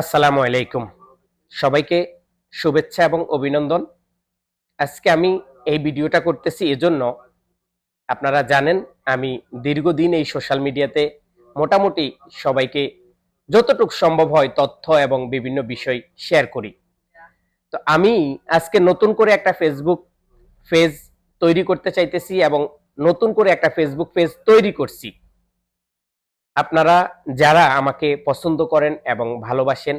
আসসালামু আলাইকুম। সবাইকে শুভেচ্ছা এবং অভিনন্দন। আজকে আমি এই ভিডিওটা করতেছি এজন্য আপনারা জানেন, আমি দীর্ঘদিন এই সোশ্যাল মিডিয়াতে মোটামুটি সবাইকে যতটুকু সম্ভব হয় তথ্য এবং বিভিন্ন বিষয় শেয়ার করি। তো আমি আজকে নতুন করে একটা ফেসবুক পেজ তৈরি করতে চাইতেছি এবং নতুন করে একটা ফেসবুক পেজ তৈরি করছি। আপনারা যারা আমাকে পছন্দ করেন এবং ভালোবাসেন,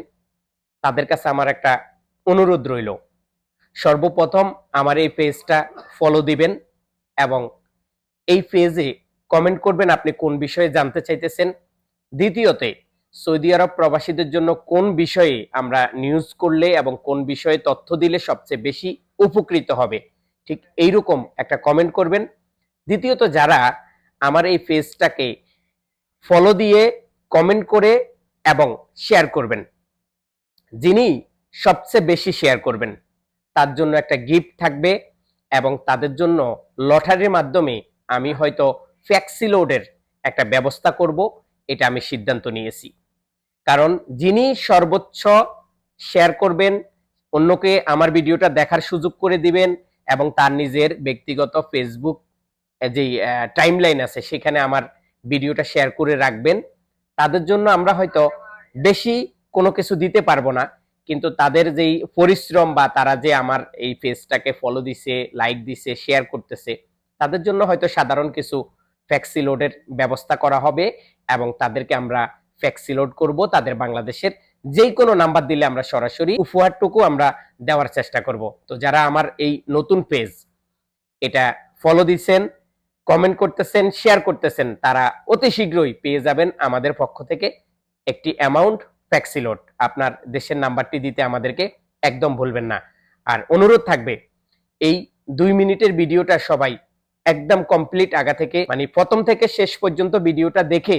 তাদের কাছে আমার একটা অনুরোধ রইল। সর্বপ্রথম আমার এই পেজটা ফলো দিবেন এবং এই পেজে কমেন্ট করবেন আপনি কোন বিষয়ে জানতে চাইতেছেন। দ্বিতীয়তে, সৌদি আরব প্রবাসীদের জন্য কোন বিষয়ে আমরা নিউজ করলে এবং কোন বিষয়ে তথ্য দিলে সবচেয়ে বেশি উপকৃত হবে, ঠিক এইরকম একটা কমেন্ট করবেন। দ্বিতীয়ত, যারা আমার এই পেজটাকে ফলো দিয়ে কমেন্ট করে এবং শেয়ার করবেন। যিনি সবচেয়ে বেশি শেয়ার করবেন, তার জন্য একটা গিফট থাকবে এবং তাদের জন্য লটারির মাধ্যমে আমি হয়তো ফ্যাক্সিলোডের একটা ব্যবস্থা করব, এটা আমি সিদ্ধান্ত নিয়েছি। কারণ যিনি সর্বোচ্চ শেয়ার করবেন, অন্যকে আমার ভিডিওটা দেখার সুযোগ করে দিবেন এবং তার নিজের ব্যক্তিগত ফেসবুক যে টাইমলাইন আছে, সেখানে আমার ভিডিওটা শেয়ার করে রাখবেন। তাদের জন্য আমরা হয়তো বেশি কোনো কিছু দিতে পারব না, কিন্তু তাদের যেই পরিশ্রম বা তারা যে আমার এই পেজটাকে ফলো দিছে লাইক দিছে শেয়ার করতেছে, তাদের জন্য হয়তো সাধারণ কিছু ফ্যাক্সি লোডের ব্যবস্থা করা হবে এবং তাদেরকে আমরা ফ্যাক্সি লোড করব তাদের বাংলাদেশের যেই কোনো নাম্বার দিলে আমরা সরাসরি উপহারটুকু আমরা দেওয়ার চেষ্টা করব। তো যারা আমার এই নতুন পেজ এটা ফলো দিচ্ছেন কমেন্ট করতেছেন শেয়ার করতেছেন, তারা অতি শীঘ্রই পেয়ে যাবেন আমাদের পক্ষ থেকে একটি অ্যামাউন্ট ফ্যাক্সিলোড আপনার দেশের নাম্বারটি দিতে আমাদেরকে একদম ভুলবেন না। আর অনুরোধ থাকবে, এই দুই মিনিটের ভিডিওটা সবাই একদম কমপ্লিট আগা থেকে মানে প্রথম থেকে শেষ পর্যন্ত ভিডিওটা দেখে